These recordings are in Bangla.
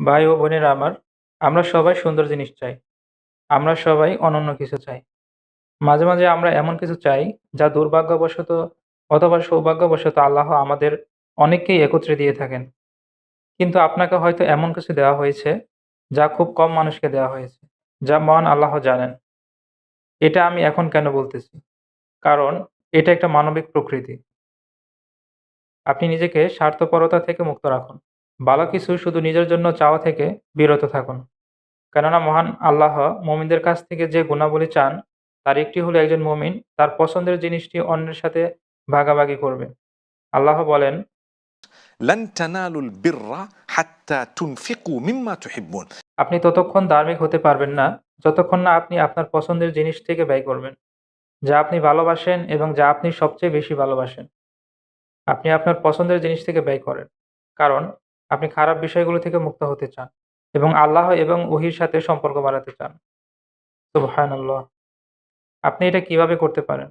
ভাই ও বোনেরা আমার, আমরা সবাই সুন্দর জিনিস চাই। আমরা সবাই অনন্য কিছু চাই। মাঝে, মাঝে আমরা এমন কিছু চাই যা দুর্ভাগ্যবশত অথবা সৌভাগ্যবশত আল্লাহ আমাদের অনেককেই একত্রে দিয়ে থাকেন। কিন্তু আপনাকে হয়তো এমন কিছু দেওয়া হয়েছে যা খুব কম মানুষকে দেওয়া হয়েছে, যা মহান আল্লাহ জানেন। এটা আমি এখন কেন বলতেছি? কারণ এটা একটা মানবিক প্রকৃতি। আপনি নিজেকে স্বার্থপরতা থেকে মুক্ত রাখুন। ভালো কিছু শুধু নিজের জন্য চাওয়া থেকে বিরত থাকুন। কেননা মহান আল্লাহ মমিনদের কাছ থেকে যে গুণাবলী চান তার একটি হলো একজন মমিন তার পছন্দের জিনিসটি অন্যের সাথে ভাগাভাগি করবে। আল্লাহ বলেন আপনি ততক্ষণ ধার্মিক হতে পারবেন না যতক্ষণ না আপনি আপনার পছন্দের জিনিস থেকে ব্যয় করবেন যা আপনি ভালোবাসেন এবং যা আপনি সবচেয়ে বেশি ভালোবাসেন। আপনি আপনার পছন্দের জিনিস থেকে ব্যয় করেন কারণ আপনি খারাপ বিষয়গুলো থেকে মুক্ত হতে চান এবং আল্লাহ এবং ওহীর সাথে সম্পর্ক বাড়াতে চান। সুবহানাল্লাহ। আপনি এটা কীভাবে করতে পারেন?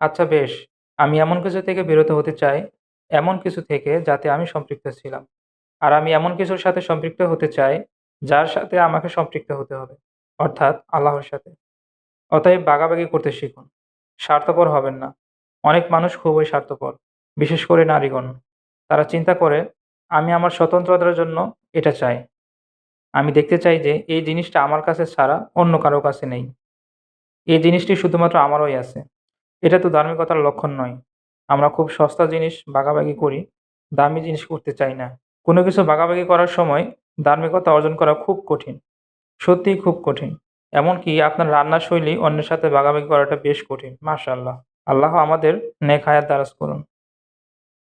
আচ্ছা বেশ, আমি এমন কিছু থেকে বিরত হতে চাই, এমন কিছু থেকে যাতে আমি সম্পৃক্ত ছিলাম। আর আমি এমন কিছুর সাথে সম্পৃক্ত হতে চাই, যার সাথে আমাকে সম্পৃক্ত হতে হবে, অর্থাৎ আল্লাহর সাথে। অতএব বাগাবাগি করতে শিখুন। স্বার্থপর হবেন না। অনেক মানুষ খুবই স্বার্থপর, বিশেষ করে নারীগণ। তারা চিন্তা করে, আমি আমার স্বতন্ত্রতার জন্য এটা চাই। আমি দেখতে চাই যে এই জিনিসটা আমার কাছে ছাড়া অন্য কারও কাছে নেই। এই জিনিসটি শুধুমাত্র আমারই আছে। এটা তো ধার্মিকতার লক্ষণ নয়। আমরা খুব সস্তা জিনিস ভাগাভাগি করি, দামি জিনিস করতে চাই না। কোনো কিছু বাগাবাগি করার সময় ধার্মিকতা অর্জন করা খুব কঠিন। সত্যিই খুব কঠিন। এমনকি আপনার রান্নার শৈলী অন্যের সাথে ভাগাভাগি করাটা বেশ কঠিন। মাশাআল্লাহ। আল্লাহ আমাদের নেক হায়াত দারাজ করুন।